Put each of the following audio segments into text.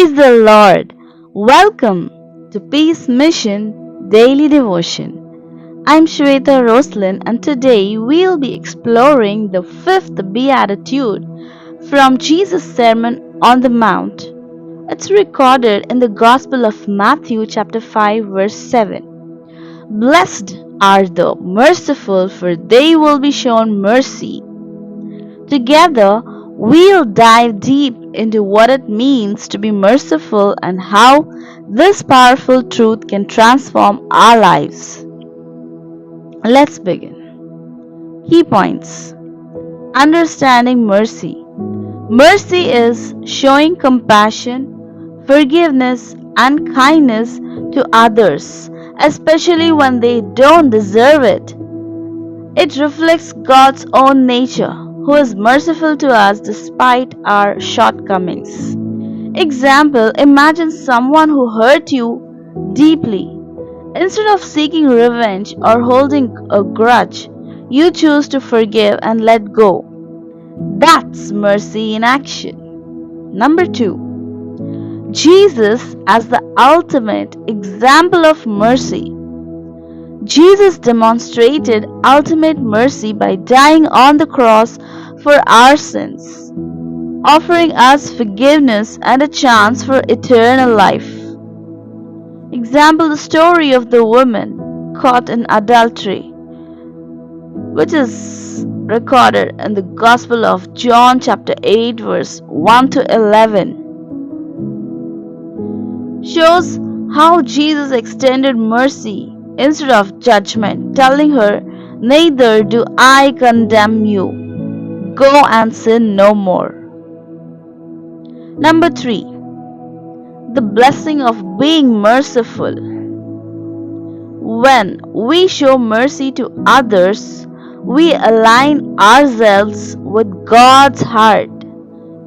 Praise the Lord. Welcome to Peace Mission Daily Devotion. I'm Shweta Roslin, and today we'll be exploring the fifth Beatitude from Jesus' Sermon on the Mount. It's recorded in the Gospel of Matthew, chapter 5, verse 7. Blessed are the merciful, for they will be shown mercy. Together, we'll dive deep into what it means to be merciful and how this powerful truth can transform our lives. Let's begin. Key points Understanding mercy. Mercy is showing compassion, forgiveness, and kindness to others, especially when they don't deserve it. It reflects God's own nature who is merciful to us despite our shortcomings. Example Imagine someone who hurt you deeply. Instead of seeking revenge or holding a grudge, you choose to forgive and let go. That's mercy in action. Number two, Jesus as the ultimate example of mercy. Jesus demonstrated ultimate mercy by dying on the cross for our sins, offering us forgiveness and a chance for eternal life. Example the story of the woman caught in adultery, which is recorded in the Gospel of John, chapter 8, verse 1 to 11, shows how Jesus extended mercy instead of judgment, telling her, Neither do I condemn you. Go and sin no more. Number three, the blessing of being merciful. When we show mercy to others, we align ourselves with God's heart.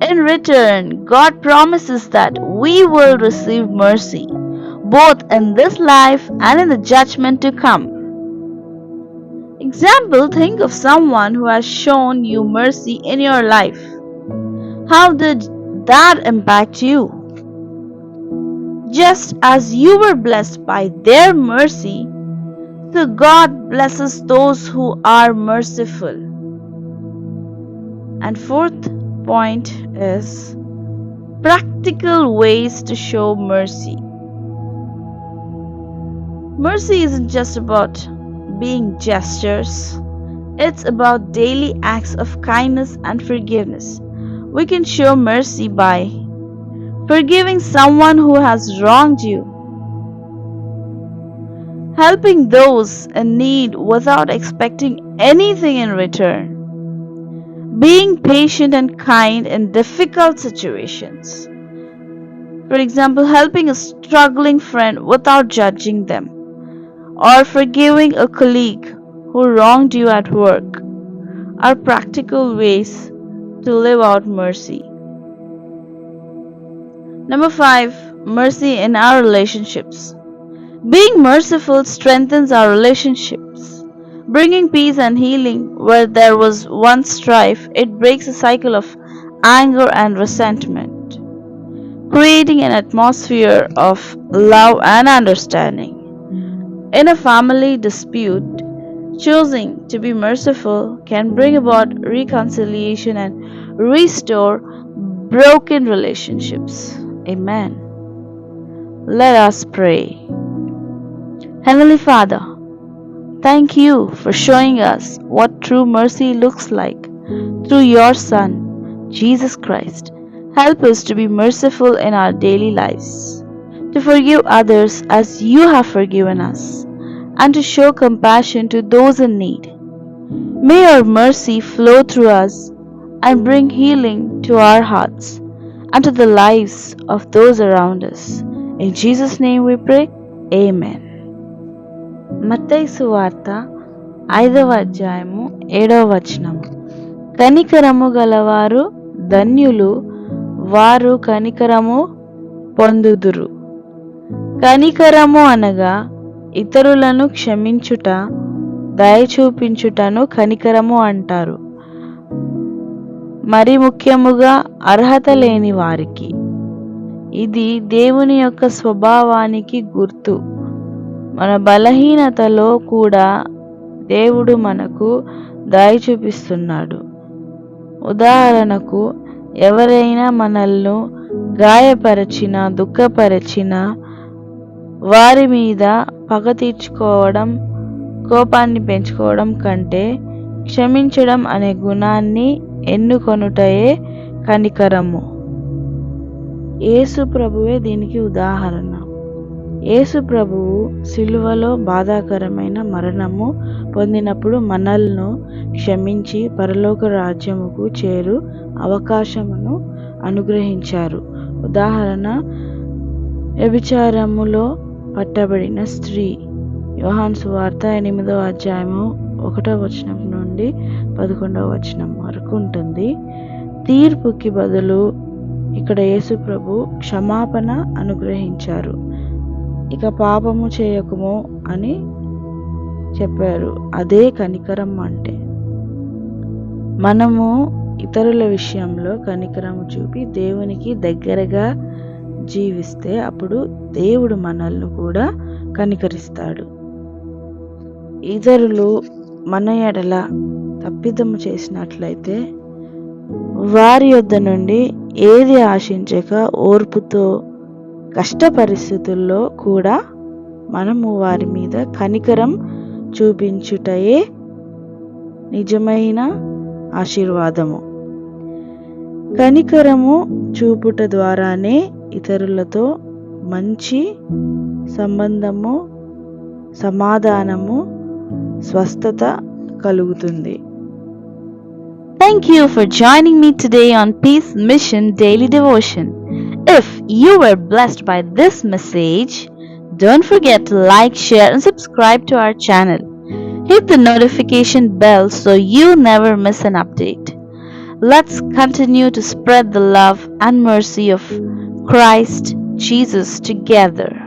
In return, God promises that we will receive mercy both in this life and in the judgment to come. Example Think of someone who has shown you mercy in your life. How did that impact you? Just as you were blessed by their mercy, so God blesses those who are merciful. And fourth point is practical ways to show mercy. Mercy isn't just about being gestures, it's about daily acts of kindness and forgiveness. We can show mercy by forgiving someone who has wronged you, helping those in need without expecting anything in return, being patient and kind in difficult situations. For example, helping a struggling friend without judging them or forgiving a colleague who wronged you at work are practical ways to live out mercy. Number five, mercy in our relationships. Being merciful strengthens our relationships, bringing peace and healing where there was once strife. It breaks a cycle of anger and resentment, creating an atmosphere of love and understanding. In a family dispute, choosing to be merciful can bring about reconciliation and restore broken relationships. Amen. Let us pray. Heavenly Father, thank you for showing us what true mercy looks like through your Son, Jesus Christ. Help us to be merciful in our daily lives to forgive others as you have forgiven us, and to show compassion to those in need. May your mercy flow through us and bring healing to our hearts and to the lives of those around us. In Jesus' name we pray. Amen. మత్తయి సువార్త ఐదవ అధ్యాయము ఏడవ వచనము కనికరము గలవారు ధన్యులు వారు కనికరము పొందుదురు కనికరము అనగా ఇతరులను క్షమించుట దయ చూపించుటను కనికరము అంటారు. మరి ముఖ్యముగా అర్హత లేని వారికి. ఇది దేవుని యొక్క స్వభావానికి గుర్తు. మన బలహీనతలో కూడా దేవుడు మనకు దయ చూపిస్తున్నాడు. ఉదాహరణకు ఎవరైనా మనల్ని గాయపరచిన దుఃఖపరచిన వారి మీద పగ తీర్చుకోవడం కోపాన్ని పెంచుకోవడం కంటే క్షమించడం అనే గుణాన్ని ఎన్నుకొనుటయే కనికరము. యేసు ప్రభువే దీనికి ఉదాహరణ. యేసు ప్రభువు సిలువలో బాధాకరమైన మరణము పొందినప్పుడు మనల్ను క్షమించి పరలోక రాజ్యముకు చేరు అవకాశమును అనుగ్రహించారు. ఉదాహరణ వ్యభిచారములో పట్టబడిన స్త్రీ. యోహాన్ సువార్త ఎనిమిదవ అధ్యాయము ఒకటో వచనం నుండి పదకొండవ వచనం వరకు ఉంటుంది. తీర్పుకి బదులు ఇక్కడ యేసు ప్రభు క్షమాపణ అనుగ్రహించారు. ఇక పాపము చేయకము అని చెప్పారు. అదే కనికరం అంటే. మనము ఇతరుల విషయంలో కనికరము చూపి దేవునికి దగ్గరగా జీవిస్తే అప్పుడు దేవుడు మనల్ని కూడా కనికరిస్తాడు. ఇతరులు మన ఎడల తప్పిదము చేసినట్లయితే వారి యొద్ద నుండి ఏది ఆశించక ఓర్పుతో కష్ట పరిస్థితుల్లో కూడా మనము వారి మీద కనికరం చూపించుటయే నిజమైన ఆశీర్వాదము. కనికరము చూపుట ద్వారానే ఇతరులతో మంచి సంబంధము సమాధానము స్వస్థత కలుగుతుంది Thank you for joining me today on Peace Mission Daily Devotion. If you were blessed by this message, don't forget to like, share, and subscribe to our channel. Hit the notification bell so you never miss an update. Let's continue to spread the love and mercy of Christ Jesus together.